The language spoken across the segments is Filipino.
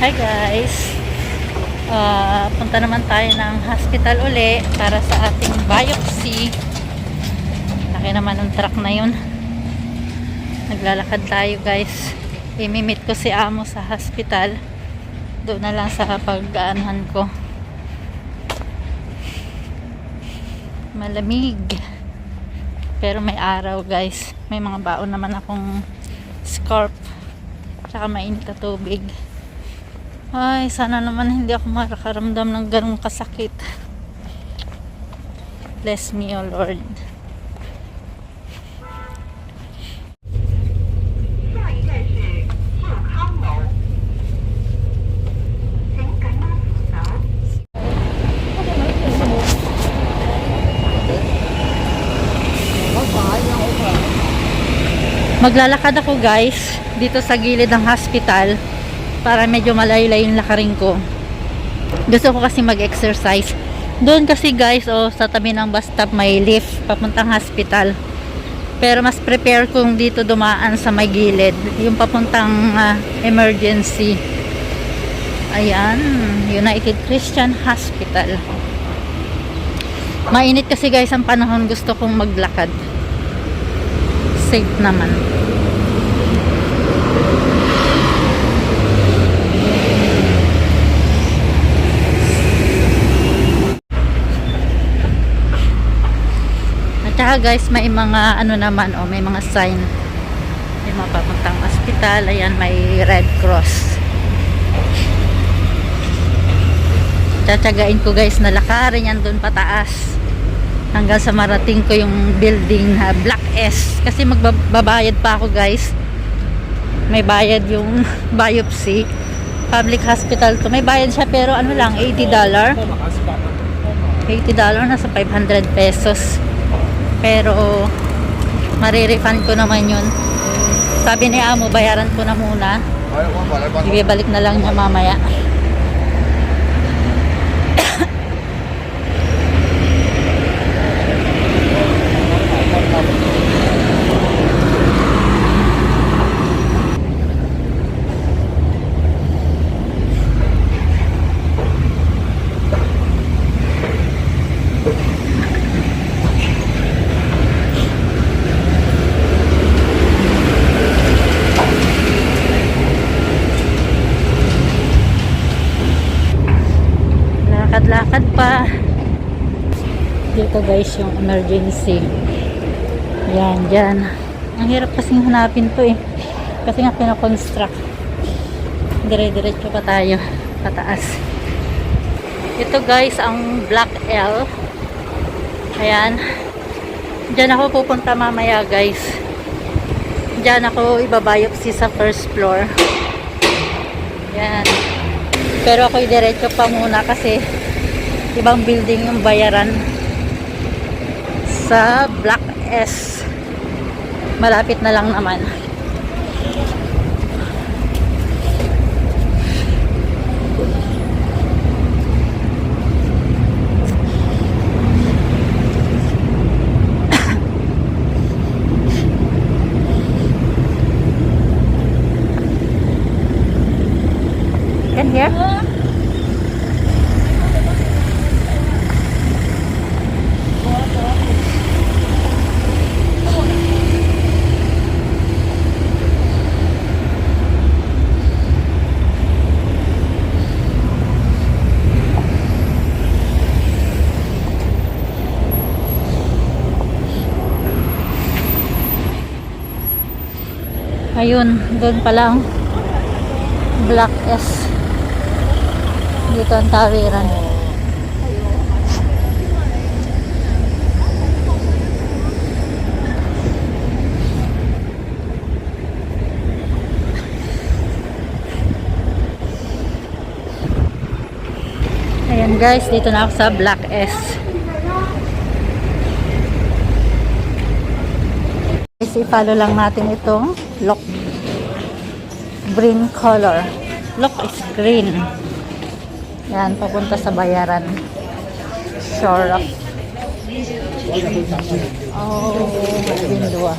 Hi guys! Ah, punta naman tayo ng hospital uli para sa ating biopsy. Laki naman ng truck na yun. Naglalakad tayo guys. Imimit ko si Amo sa hospital. Doon na lang sa pag-aanhan ko. Malamig. Pero may araw guys. May mga baon naman akong scarf. Tsaka mainit na tubig. Ay, sana naman hindi ako makakaramdam ng ganong kasakit. Bless me, O oh Lord. Maglalakad ako guys dito sa gilid ng hospital para medyo malayo-layo yung lakarin ko. Gusto ko kasi mag-exercise. Doon kasi guys, oh, sa tabi ng bus stop may lift papuntang hospital. Pero mas prepare kung dito dumaan sa may gilid, yung papuntang ah, emergency. Ayan, United Christian Hospital. Mainit kasi guys ang panahon, gusto kong maglakad. Safe naman. Guys, may mga ano naman, oh, may mga sign. May mga papuntang ospital. Ayan, may Red Cross. Tsatsagain ko guys na lakarin yan doon pataas. Hanggang sa marating ko yung building na Black S. Kasi magbabayad pa ako guys. May bayad yung biopsy. Public hospital to. May bayad siya pero ano lang, $80. $80 nasa 500 pesos. Pero marirefund ko naman yun. Sabi ni Amo, bayaran ko na muna. Ibibalik na lang niya mamaya. Lakad-lakad pa. Dito guys yung emergency. Yan, dyan. Ang hirap kasing hanapin to eh. Kasi nga pinakonstruct. Dire-diretso pa tayo. Pataas. Ito guys, ang Black L. Ayan. Diyan ako pupunta mamaya guys. Diyan ako ibabiopsy sa first floor. Yan. Pero ako diretso pa muna kasi ibang building yung bayaran sa Black S. Malapit na lang naman. Can Ayun, doon pa lang. Black S. Dito ang tawiran. Ayan guys, dito na ako sa Black S. Guys, i-follow lang natin itong lock. Green color. Look is green. Yan, papunta sa bayaran. Shore of. Oh, window ah.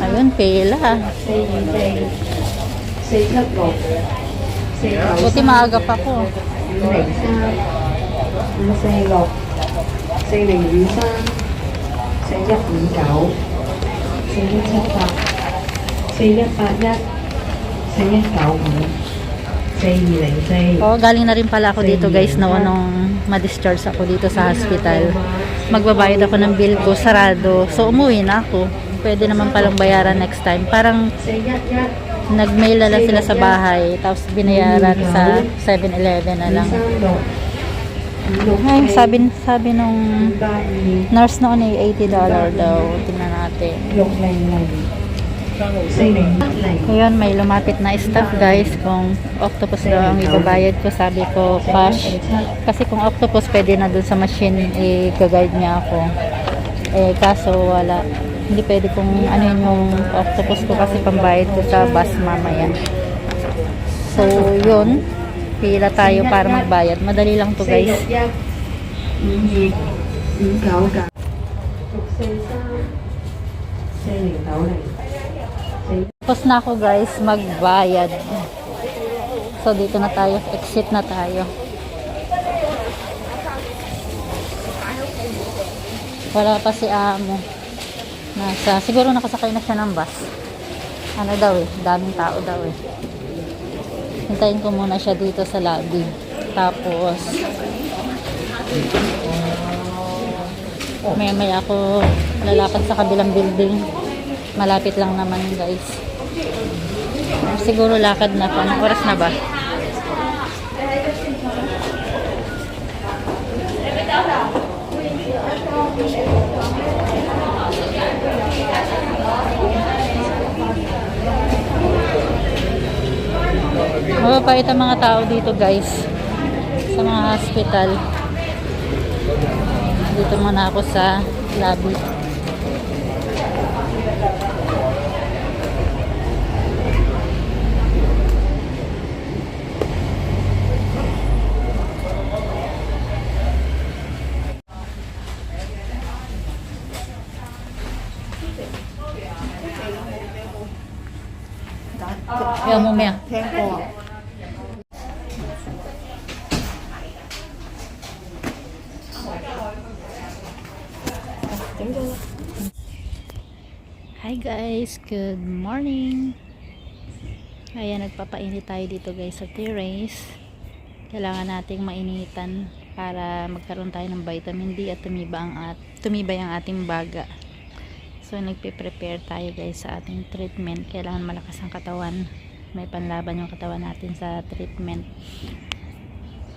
Ayun, pela. Buti maaga pa po. Oh, galing na rin pala ako dito guys no nung ano, ma-discharge ako dito sa hospital. Magbabayad ako ng bill ko, sarado. So umuwi na ako pwede naman palang bayaran next time. Parang nag-mail na sila sa bahay, tapos binayaran sa 7-Eleven na lang. Ay, sabi, sabi nung nurse noon ay eh, $80 daw. Tingnan natin. Ngayon, may lumapit na staff guys kung octopus daw ang ibabayad ko. Sabi ko, cash. Kasi kung octopus, pwede na dun sa machine, i-guide niya ako. Eh, kaso wala. Hindi pwede kong ano yun yung octopus ko kasi pambayad ko sa bus mamaya. So, yun. Pila tayo para magbayad. Madali lang to guys. Tapos na ako guys magbayad. So, dito na tayo. Exit na tayo. Wala pa si Amo. Nasa, siguro nakasakay na siya ng bus. Ano daw eh, daming tao daw eh. Hintayin ko muna siya dito sa lobby. Tapos, maya maya ako lalapad sa kabilang building. Malapit lang naman guys. Siguro lakad na pa. Anong oras na ba? Mababait ang mga tao dito guys. Sa mga hospital. Dito muna ako sa lobby. Kaya mo Mia. Hi guys, good morning. Ayan, nagpapainit tayo dito guys sa terrace. Kailangan nating mainitan para magkaroon tayo ng vitamin D at tumiba ang at tumibay ang ating baga. So nagpe-prepare tayo guys sa ating treatment. Kailangan malakas ang katawan. May panlaban yung katawan natin sa treatment.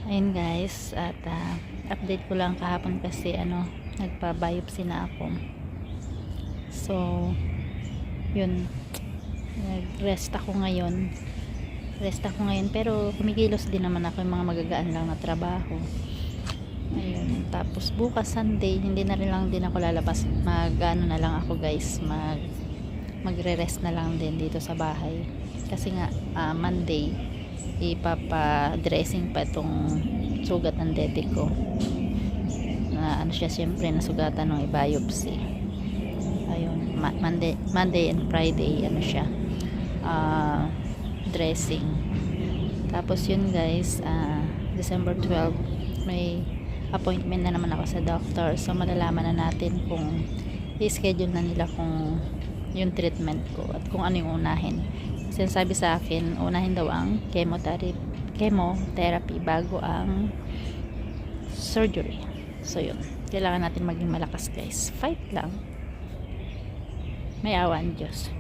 Ayun guys, at ah, update ko lang kahapon kasi ano, nagpa-biopsy na ako. So, yun. Nag-rest ako ngayon. Rest ako ngayon pero kumikilos din naman ako yung mga magagaan lang na trabaho. Ayun. Tapos bukas Sunday, hindi na rin lang din ako lalabas. Mag ano na lang ako guys, mag magre-rest na lang din dito sa bahay. Kasi nga ah, Monday ipapa-dressing pa itong sugat ng dede ko. Na ano siya siyempre nasugatan ng biopsy. Monday, Monday and Friday ano siya. ah, dressing. Tapos yun guys, ah, December 12 may appointment na naman ako sa doctor. So malalaman na natin kung i-schedule na nila kung yung treatment ko at kung ano yung unahin. Kasi sabi sa akin, unahin daw ang chemotherapy, chemotherapy bago ang surgery. So yun, kailangan natin maging malakas guys. Fight lang. me aguantos.